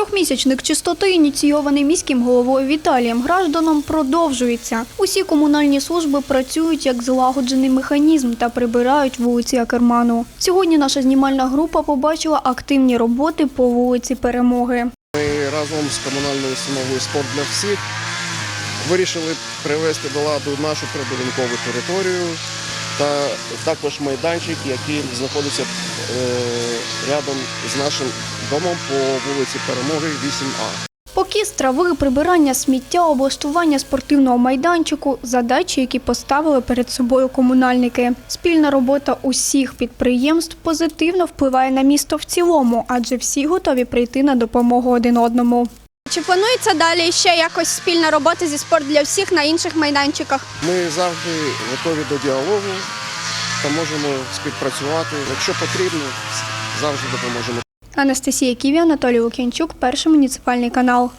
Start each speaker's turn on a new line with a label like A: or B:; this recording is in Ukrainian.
A: Трьохмісячник чистоти, ініційований міським головою Віталієм Гражданом, продовжується. Усі комунальні служби працюють як злагоджений механізм та прибирають вулиці Акерману. Сьогодні наша знімальна група побачила активні роботи по вулиці Перемоги.
B: Ми разом з комунальною установою спорт для всіх вирішили привести до ладу нашу прибудинкову територію та також майданчик, який знаходиться е, рядом з нашим домом по вулиці Перемоги 8А.
A: Покіс трави, прибирання сміття, облаштування спортивного майданчику задачі, які поставили перед собою комунальники. Спільна робота усіх підприємств позитивно впливає на місто в цілому, адже всі готові прийти на допомогу один одному.
C: Чи планується далі ще якось спільна робота зі спорт для всіх на інших майданчиках?
B: Ми завжди готові до діалогу та можемо співпрацювати. Якщо потрібно, завжди допоможемо.
A: Анастасія Ківі, Анатолій Лук'янчук, перший муніципальний канал.